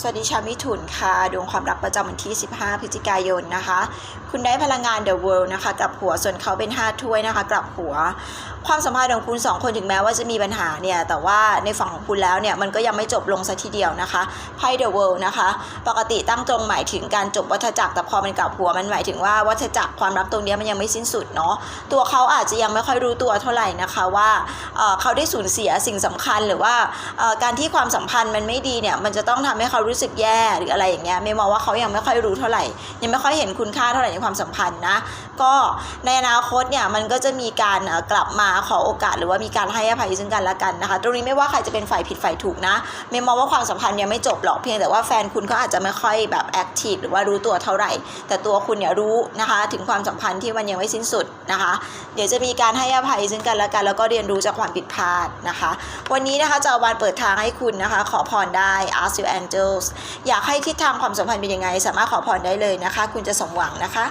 สวัสดีชาวมิถุนค่ะ ดวงความรักประจำวันที่ 15 พฤศจิกายนนะคะ คุณได้พลังงาน The World นะคะกลับหัวส่วนเขาเป็น 5 ถ้วยนะคะ กลับหัว ความสัมพันธ์ของคุณ 2 คนถึงแม้ว่าจะมีปัญหาเนี่ย แต่ว่าในฝั่งของคุณแล้วเนี่ยมันก็ยังไม่จบลงสัทีเดียวนะคะไพ่ The World นะคะ ปกติตั้งตรงหมายถึงการจบวัฏจักรแต่พอมันกลับหัวมันหมายถึงว่าวัฏจักรความรักตรงนี้มันยังไม่สิ้นสุดเนาะตัวเขาอาจจะยังไม่ค่อยรู้ตัวเท่าไหร่นะคะว่าเเขาได้สูญเสียสิ่งสำคัญหรือว่าการที่ความสัมพันธ์มันไม่ดีเนี่ยมันจะต้องทำให้เขารู้สึกแย่หรืออะไรอย่างเงี้ยเมย์มองว่าเขายังไม่ค่อยรู้เท่าไหร่ ยังไม่ค่อยเห็นคุณค่าเท่าไหร่ในความสัมพันธ์นะก็ในอนาคตเนี่ยมันก็จะมีการกลับมาขอโอกาส หรือว่ามีการให้อภัยซึ่งกันและกันนะคะ ตรงนี้ไม่ว่าใครจะเป็นฝ่ายผิดฝ่ายถูกนะเมย์มองว่าความสัมพันธ์ยังไม่จบหรอกเพียงแต่ว่าแฟนคุณก็อาจจะไม่ค่อยแบบแอคทีฟหรือว่ารู้ตัวเท่าไหร่ แต่ตัวคุณเนี่ยรู้นะคะถึงความสัมพันธ์ที่มันยังไม่สิ้นสุดนะคะ เดี๋ยวจะมีการให้อภัยซึ่งกันและกัน แล้วก็เรียนรู้จากความผิดพลาดนะคะ วันนี้นะคะจะเอาวานเปิดทางให้คุณนะคะ ขอพรได้ ask your angel อยากให้ทิศทางความสัมพันธ์เป็นยังไง สามารถขอพรได้เลยนะคะ คุณจะสมหวังนะคะ